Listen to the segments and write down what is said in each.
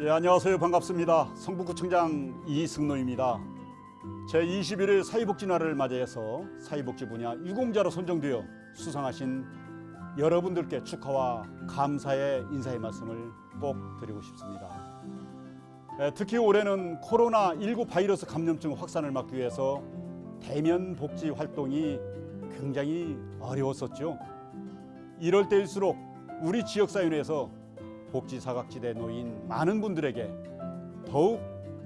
예, 안녕하세요. 반갑습니다. 성북구청장 이승노입니다. 제21일 사회복지날을 맞이해서 사회복지 분야 유공자로 선정되어 수상하신 여러분들께 축하와 감사의 인사의 말씀을 꼭 드리고 싶습니다. 예, 특히 올해는 코로나19 바이러스 감염증 확산을 막기 위해서 대면 복지 활동이 굉장히 어려웠었죠. 이럴 때일수록 우리 지역사회에서 복지 사각지대 놓인 많은 분들에게 더욱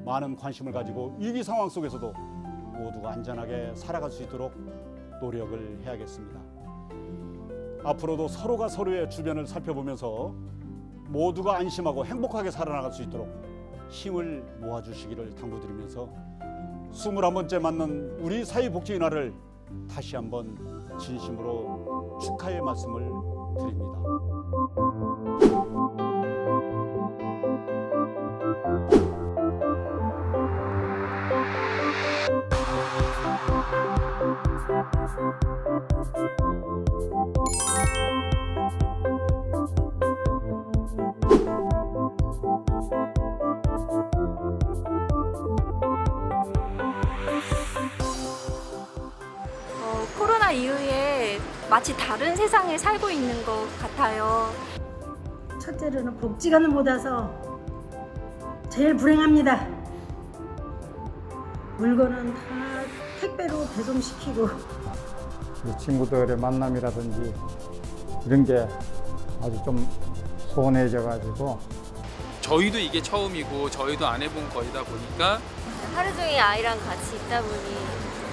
많은 관심을 가지고 위기 상황 속에서도 모두가 안전하게 살아갈 수 있도록 노력을 해야겠습니다. 앞으로도 서로가 서로의 주변을 살펴보면서 모두가 안심하고 행복하게 살아나갈 수 있도록 힘을 모아주시기를 당부드리면서 21번째 맞는 우리 사회복지인화를 다시 한번 진심으로 축하의 말씀을 드립니다. 마치 다른 세상에 살고 있는 것 같아요. 첫째로는 복지관을 못 와서 제일 불행합니다. 물건은 다 택배로 배송시키고 이 친구들의 만남이라든지 이런 게 아주 좀 소원해져 가지고 저희도 이게 처음이고 저희도 안 해본 거이다 보니까 하루 종일 아이랑 같이 있다 보니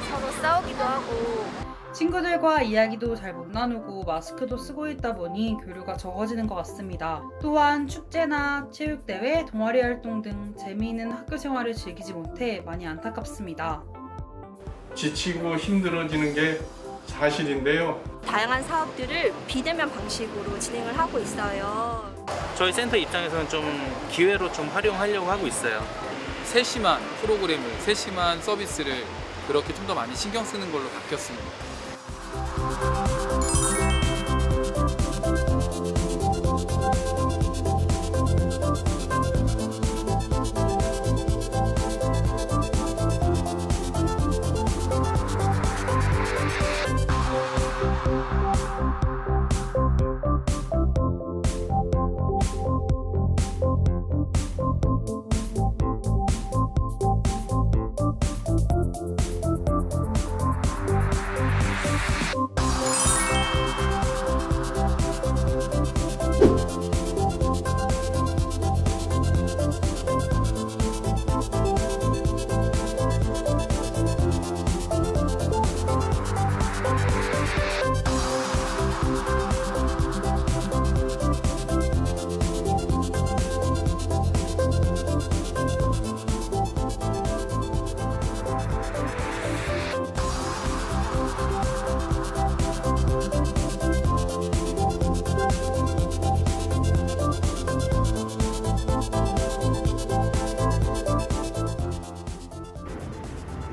서로 싸우기도 하고 친구들과 이야기도 잘 못 나누고 마스크도 쓰고 있다 보니 교류가 적어지는 것 같습니다. 또한 축제나 체육대회, 동아리 활동 등 재미있는 학교 생활을 즐기지 못해 많이 안타깝습니다. 지치고 힘들어지는 게 사실인데요. 다양한 사업들을 비대면 방식으로 진행을 하고 있어요. 저희 센터 입장에서는 좀 기회로 좀 활용하려고 하고 있어요. 세심한 프로그램을 세심한 서비스를 그렇게 좀 더 많이 신경 쓰는 걸로 바뀌었습니다.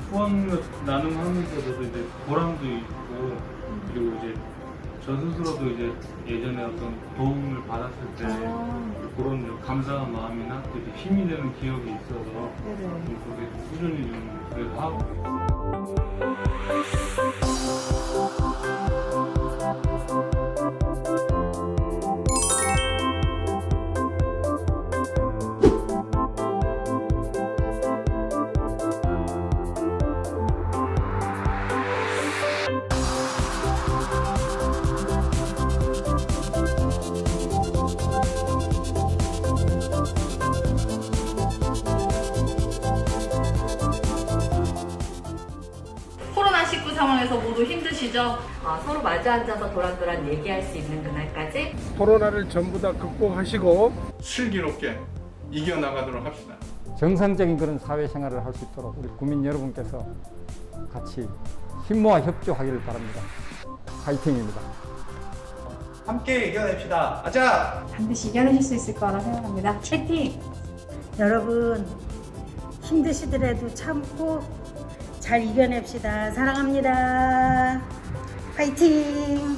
후원 나눔하면서도 이제 보람도 있고 그리고 이제 저 스스로도 이제 예전에 어떤 도움을 받았을 때 그런 이제 감사한 마음이나 또 이제 힘이 되는 기억이 있어서 좀 그렇게 꾸준히 좀 그래도 하고 있어요. 코로나19 상황에서 모두 힘드시죠? 어, 서로 마주 앉아서 도란도란 얘기할 수 있는 그날까지 코로나를 전부 다 극복하시고 슬기롭게 이겨나가도록 합시다. 정상적인 그런 사회생활을 할 수 있도록 우리 국민 여러분께서 같이 힘 모아 협조하기를 바랍니다. 파이팅입니다. 함께 이겨냅시다. 아자! 반드시 이겨내실 수 있을 거라 생각합니다. 화이팅! 여러분 힘드시더라도 참고 잘 이겨냅시다. 사랑합니다. 파이팅!